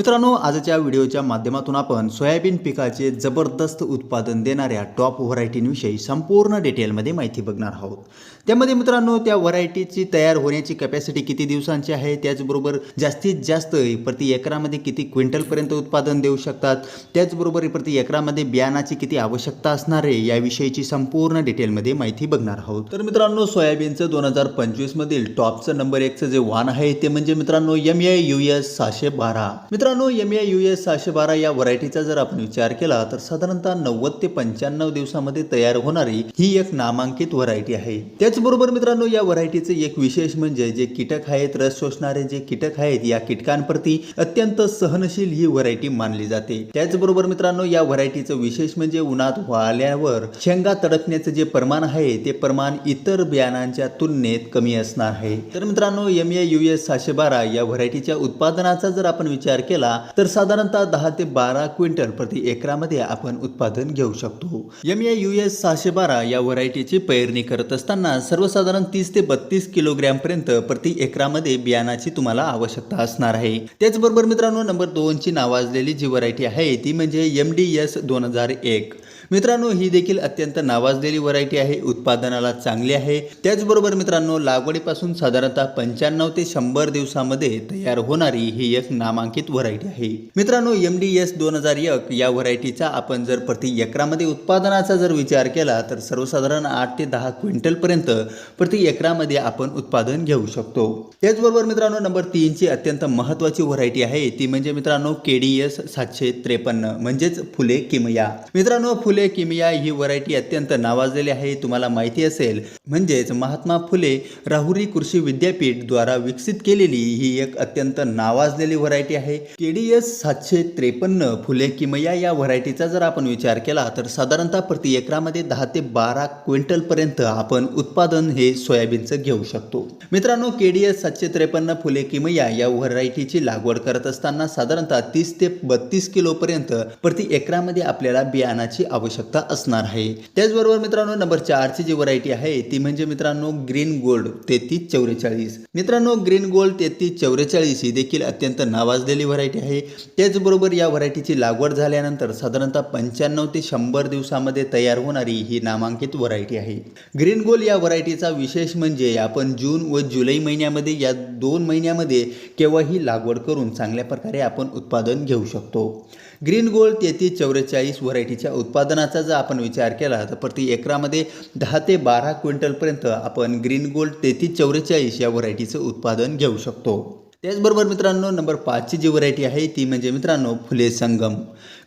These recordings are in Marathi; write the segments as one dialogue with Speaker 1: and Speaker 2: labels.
Speaker 1: मित्रांनो आजच्या व्हिडिओच्या माध्यमातून आपण सोयाबीन पिकाचे जबरदस्त उत्पादन देणाऱ्या टॉप व्हरायटींविषयी संपूर्ण डिटेलमध्ये माहिती बघणार आहोत. त्यामध्ये मित्रांनो त्या व्हरायटीची तयार होण्याची कॅपॅसिटी किती दिवसांची आहे त्याचबरोबर जास्तीत जास्त प्रति एकरामध्ये किती क्विंटलपर्यंत उत्पादन देऊ शकतात त्याचबरोबर प्रति एकरामध्ये बियाणाची किती आवश्यकता असणार आहे याविषयीची संपूर्ण डिटेलमध्ये माहिती बघणार आहोत. तर मित्रांनो सोयाबीनचं दोन हजार पंचवीसमधील टॉपचं नंबर एकचं जे वाहन आहे ते म्हणजे मित्रांनो एम ए यू एस सहाशे बारा. मित्रांनो एम ए यू एस सहाशे बारा या व्हरायटीचा जर आपण विचार केला तर साधारणतः नव्वद ते पंच्याण्णव दिवसामध्ये तयार होणारी ही एक नामांकित व्हरायटी आहे. त्याचबरोबर मित्रांनो या व्हरायटीचे एक विशेष म्हणजे जे कीटक आहेत रस शोषणारे जे कीटक आहेत या कीटकांप्रती अत्यंत सहनशील ही व्हरायटी मानली जाते. त्याचबरोबर मित्रांनो या व्हरायटीचं विशेष म्हणजे उन्हात वाळल्यावर शेंगा तडकण्याचं जे प्रमाण आहे ते प्रमाण इतर बियाणांच्या तुलनेत कमी असणार आहे. तर मित्रांनो एम ए यू एस सहाशे बारा या व्हरायटीच्या उत्पादनाचा जर आपण विचार केला तर साधारणतः दहा ते बारा क्विंटल प्रति एकरामध्ये आपण उत्पादन घेऊ शकतो. एम ए यू एस सहाशे बारा या व्हरायटीची पेरणी करत असताना सर्वसाधारण तीस ते बत्तीस किलोग्रॅम पर्यंत प्रति एकरामध्ये बियाणाची तुम्हाला आवश्यकता असणार आहे. त्याचबरोबर मित्रांनो नंबर दोनची नावाजलेली जी व्हरायटी आहे ती म्हणजे एम डी एस दोन हजार एक. मित्रांनो ही देखील अत्यंत नावाजलेली व्हरायटी आहे उत्पादनाला चांगली आहे. त्याचबरोबर मित्रांनो लागवडीपासून साधारणतः पंच्याण्णव ते शंभर दिवसामध्ये तयार होणारी ही एक नामांकित व्हरायटी आहे. मित्रांनो एम डी एस दोन हजार एक या व्हरायटीचा आपण जर प्रति एकरामध्ये उत्पादनाचा जर विचार केला तर सर्वसाधारण आठ ते दहा क्विंटलपर्यंत प्रति एकरामध्ये आपण उत्पादन घेऊ शकतो. त्याचबरोबर मित्रांनो नंबर तीनची अत्यंत महत्त्वाची व्हरायटी आहे ती म्हणजे मित्रांनो के डी एस सातशे त्रेपन्न म्हणजेच फुले किमया. मित्रांनो फुले फुले किमया ही व्हरायटी अत्यंत नावाजलेली आहे तुम्हाला माहिती असेल. म्हणजेच महात्मा फुले राहुरी कृषी विद्यापीठ द्वारा विकसित केलेली ही एक अत्यंत नावाजलेली व्हरायटी आहे. के डी एस सातशे त्रेपन्न फुले किमया या व्हरायटीचा जर आपण विचार केला तर साधारणतः प्रति एकरामध्ये दहा ते बारा क्विंटलपर्यंत आपण उत्पादन हे सोयाबीनचं घेऊ शकतो. मित्रांनो के डी एस सातशे त्रेपन्न फुले किमया या व्हरायटीची लागवड करत असताना साधारणतः तीस ते बत्तीस किलोपर्यंत प्रति एकरामध्ये आपल्याला बियाणाची आवश्यकता असणार आहे. त्याचबरोबर मित्रांनो नंबर चारची जी व्हरायटी आहे ती म्हणजे मित्रांनो ग्रीन गोल्ड तेहतीस चौवेचाळीस मित्रांनो ग्रीन गोल्ड तेहतीस चौवेचाळीस ही देखील अत्यंत नावाजलेली व्हरायटी आहे. त्याचबरोबर या व्हरायटीची लागवड झाल्यानंतर साधारणतः पंच्याण्णव ते शंभर दिवसामध्ये तयार होणारी ही नामांकित व्हरायटी आहे. ग्रीन गोल्ड या व्हरायटीचा विशेष म्हणजे आपण जून व जुलै महिन्यामध्ये या दोन महिन्यामध्ये केव्हाही लागवड करून चांगल्या प्रकारे आपण उत्पादन घेऊ शकतो. ग्रीन गोल्ड तेहतीस चौवेचाळीस व्हरायटीच्या उत्पादनाचा जर आपण विचार केला तर प्रति एकरामध्ये दहा ते बारा क्विंटलपर्यंत आपण ग्रीन गोल्ड तेहतीस चौवेचाळीस या व्हरायटीचं उत्पादन घेऊ शकतो. त्याचबरोबर मित्रांनो नंबर पाचची जी व्हरायटी आहे ती म्हणजे मित्रांनो फुले संगम.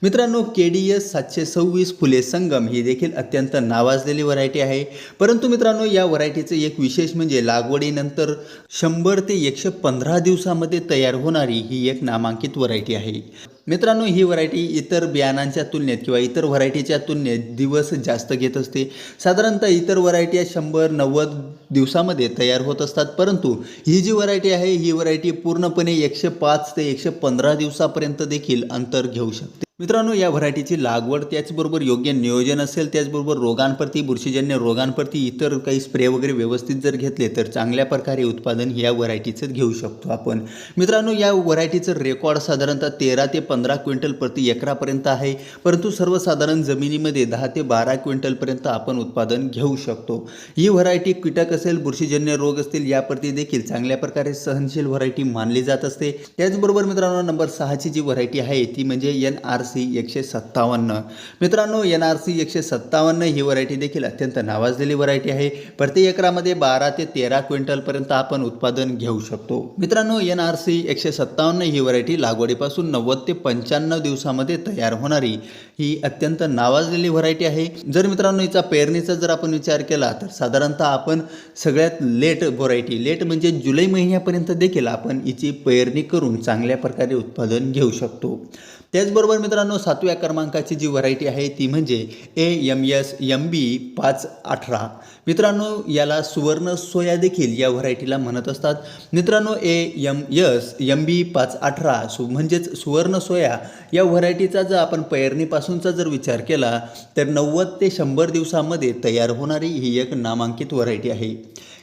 Speaker 1: मित्रांनो के डी एस सातशे सव्वीस फुले संगम ही देखील अत्यंत नावाजलेली व्हरायटी आहे. परंतु मित्रांनो या व्हरायटीचं एक विशेष म्हणजे लागवडीनंतर शंभर ते एकशे पंधरा दिवसामध्ये तयार होणारी ही एक नामांकित व्हरायटी आहे. मित्रांनो ही व्हरायटी इतर बियाणांच्या तुलनेत किंवा इतर व्हरायटीच्या तुलनेत दिवस जास्त घेत असते. साधारणतः इतर व्हरायटी या शंभर नव्वद दिवसामध्ये तयार होत असतात. परंतु ही जी व्हरायटी आहे ही व्हरायटी पूर्णपणे एकशे पाच ते एकशे पंधरा दिवसापर्यंत देखील अंतर घेऊ शकते. मित्रांनो या व्हरायटीची लागवड त्याचबरोबर योग्य नियोजन असेल त्याचबरोबर रोगांप्रती बुरशीजन्य रोगांप्रती इतर काही स्प्रे वगैरे व्यवस्थित जर घेतले तर चांगल्या प्रकारे उत्पादन या व्हरायटीचं घेऊ शकतो आपण. मित्रांनो या व्हरायटीचं रेकॉर्ड साधारणतः तेरा ते पंधरा क्विंटल प्रति एकरापर्यंत आहे. परंतु सर्वसाधारण जमिनीमध्ये दहा ते बारा क्विंटलपर्यंत आपण उत्पादन घेऊ शकतो. ही व्हरायटी कीटक असेल बुरशीजन्य रोग असतील याप्रती देखील चांगल्या प्रकारे सहनशील व्हरायटी मानली जात असते. त्याचबरोबर मित्रांनो नंबर सहाची जी व्हरायटी आहे ती म्हणजे एन आर सी एकशे सत्तावन्न. मित्रांनो एन आर सी एकशे सत्तावन्न ही व्हरायटी देखील अत्यंत नावाजलेली व्हरायटी आहे. प्रति एकरामध्ये बारा ते तेरा क्विंटलपर्यंत आपण उत्पादन घेऊ शकतो. मित्रांनो एन आर सी एकशे सत्तावन्न ही व्हरायटी लागवडीपासून नव्वद ते पंच्याण्णव दिवसामध्ये तयार होणारी ही अत्यंत नावाजलेली व्हरायटी आहे. जर मित्रांनो हिचा पेरणीचा जर आपण विचार केला तर साधारणतः आपण सगळ्यात लेट व्हरायटी लेट म्हणजे जुलै महिन्यापर्यंत देखील आपण हिची पेरणी करून चांगल्या प्रकारे उत्पादन घेऊ शकतो. त्याचबरोबर मित्रांनो सातव्या क्रमांकाची जी व्हरायटी आहे ती म्हणजे A M S M B पाच अठरा. मित्रांनो याला सुवर्ण सोया देखील या व्हरायटीला म्हणत असतात. मित्रांनो A M S M B पाच अठरा सु म्हणजेच सुवर्ण सोया या व्हरायटीचा जर आपण पेरणीपासूनचा जर विचार केला तर नव्वद ते शंभर दिवसामध्ये तयार होणारी ही एक नामांकित व्हरायटी आहे.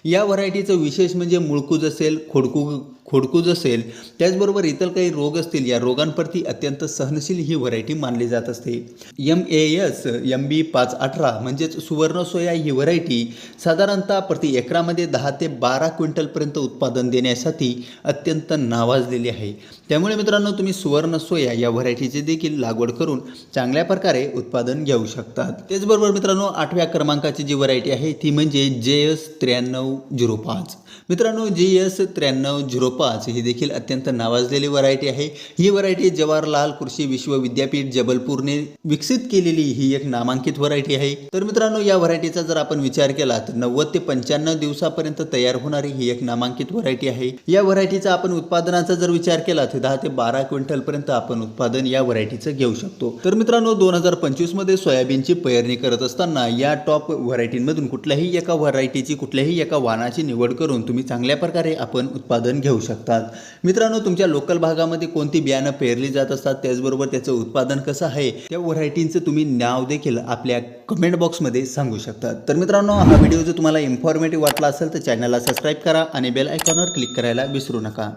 Speaker 1: या व्हरायटीचं विशेष म्हणजे मुळकूज असेल खोडकू खोडकूज असेल त्याचबरोबर इतर काही रोग असतील या रोगांप्रती अत्यंत सहनशील ही व्हरायटी मानली जात असते. M A S M B पाच अठरा म्हणजेच सुवर्ण सोया ही व्हरायटी साधारणतः प्रति एकरामध्ये दहा ते बारा क्विंटलपर्यंत उत्पादन देण्यासाठी अत्यंत नावाजलेली आहे. त्यामुळे मित्रांनो तुम्ही सुवर्ण सोया या व्हरायटीची देखील लागवड करून चांगल्या प्रकारे उत्पादन घेऊ शकतात. त्याचबरोबर मित्रांनो आठव्या क्रमांकाची जी व्हरायटी आहे ती म्हणजे जे एस त्र्याण्णव झिरो पाच. मित्रांनो जे एस त्र्याण्णव झिरो पाच ही देखील अत्यंत नावाजलेली व्हरायटी आहे. ही व्हरायटी जवाहरलाल कृषी विश्वविद्यापीठ जबलपूरने विकसित केलेली ही एक नामांकित व्हरायटी आहे. तर मित्रांनो या व्हरायटीचा जर आपण विचार केला तर नव्वद ते पंच्याण्णव दिवसापर्यंत तयार होणारी ही एक नामांकित व्हरायटी आहे. या व्हरायटीचा आपण उत्पादनाचा जर विचार केला तर दहा ते बारा क्विंटल पर्यंत आपण उत्पादन या व्हरायटीचं घेऊ शकतो. तर मित्रांनो दोन हजार पंचवीसमध्ये सोयाबीनची पेरणी करत असताना या टॉप व्हरायटींमधून कुठल्याही एका व्हरायटीची कुठल्याही एका वाणाची निवड करून तुम्ही चांगल्या प्रकारे आपण उत्पादन घेऊ शकतात. मित्रांनो तुमच्या लोकल भागामध्ये कोणती बियाणं पेरली जात असतात त्याचबरोबर त्याचं उत्पादन कसं आहे त्या व्हरायटींचं तुम्ही नाव देखील आपल्या कमेंट बॉक्समध्ये सांगू शकतात. तर मित्रांनो हा व्हिडिओ जर तुम्हाला इन्फॉर्मेटिव्ह वाटला असेल तर चॅनलला सबस्क्राईब करा आणि बेल आयकॉनवर क्लिक करायला विसरू नका.